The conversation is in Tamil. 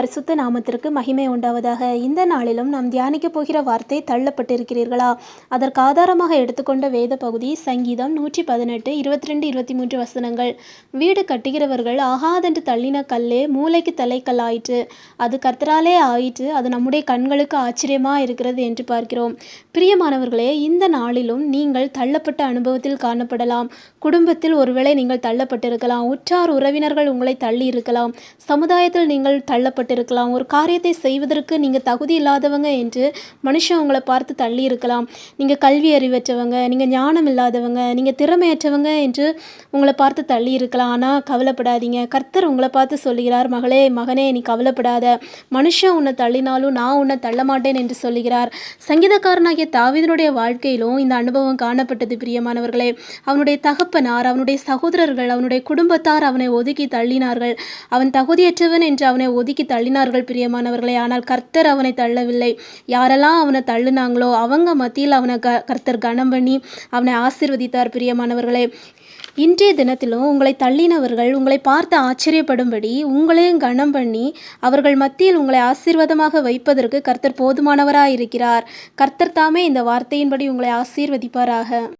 பரிசுத்த நாமத்திற்கு மகிமை உண்டாவதாக. இந்த நாளிலும் நாம் தியானிக்கப் போகிற வார்த்தை தள்ளப்பட்டிருக்கிறீர்களா? அதற்கு ஆதாரமாக எடுத்துக்கொண்ட வேத பகுதி சங்கீதம் நூற்றி பதினெட்டு இருபத்தி ரெண்டு இருபத்தி மூன்று வசனங்கள். வீடு கட்டுகிறவர்கள் ஆகாதென்று தள்ளின கல்லே மூளைக்கு தலைக்கல் ஆயிற்று அது கர்த்தராலே ஆயிற்று. அது நம்முடைய கண்களுக்கு ஆச்சரியமா இருக்கிறது என்று பார்க்கிறோம். பிரியமானவர்களே இந்த நாளிலும் நீங்கள் தள்ளப்பட்ட அனுபவத்தில் காணப்படலாம். குடும்பத்தில் ஒருவேளை நீங்கள் தள்ளப்பட்டிருக்கலாம். உற்றார் உறவினர்கள் உங்களை தள்ளி இருக்கலாம். சமுதாயத்தில் நீங்கள் தள்ளப்பட்டிருக்கலாம் ஒரு காரியத்தை செய்வதற்கு நீங்கள் தகுதி இல்லாதவங்க என்று மனுஷன் உங்களை பார்த்து தள்ளி இருக்கலாம். நீங்கள் கல்வி அறிவற்றவங்க நீங்கள் ஞானம் இல்லாதவங்க நீங்கள் திறமையற்றவங்க என்று உங்களை பார்த்து தள்ளி இருக்கலாம். ஆனால் கவலைப்படாதீங்க. கர்த்தர் உங்களை பார்த்து சொல்லுகிறார் மகளே மகனே நீ கவலைப்படாத. மனுஷன் உன்னை தள்ளினாலும் நான் உன்னை தள்ள மாட்டேன் என்று சொல்லுகிறார். சங்கீதக்காரனாகிய தாவிதனுடைய வாழ்க்கையிலும் இந்த அனுபவம் காணப்பட்டது பிரியமானவர்களே. அவனுடைய தகப்பனார் அவனுடைய சகோதரர்கள் அவனுடைய குடும்பத்தார் அவனை ஒதுக்கி தள்ளினார்கள். அவன் தகுதியற்றவன் என்று அவனை ஒதுக்கி தள்ளினார்கள் பிரியமானவர்களே. ஆனால் கர்த்தர் அவனை தள்ளவில்லை. யாரெல்லாம் அவனை தள்ளுனாங்களோ அவங்க மத்தியில் அவனை க கர்த்தர் கனம் பண்ணி அவனை ஆசிர்வதித்தார் பிரியமானவர்களே. இன்றைய தினத்திலும் உங்களை தள்ளினவர்கள் உங்களை பார்த்து ஆச்சரியப்படும்படி உங்களையும் கனம் பண்ணி அவர்கள் மத்தியில் உங்களை ஆசீர்வாதமாக வைப்பதற்கு கர்த்தர் போதுமானவராக இருக்கிறார் கர்த்தர் தாமே இந்த வார்த்தையின்படி உங்களை ஆசீர்வதிப்பாராக.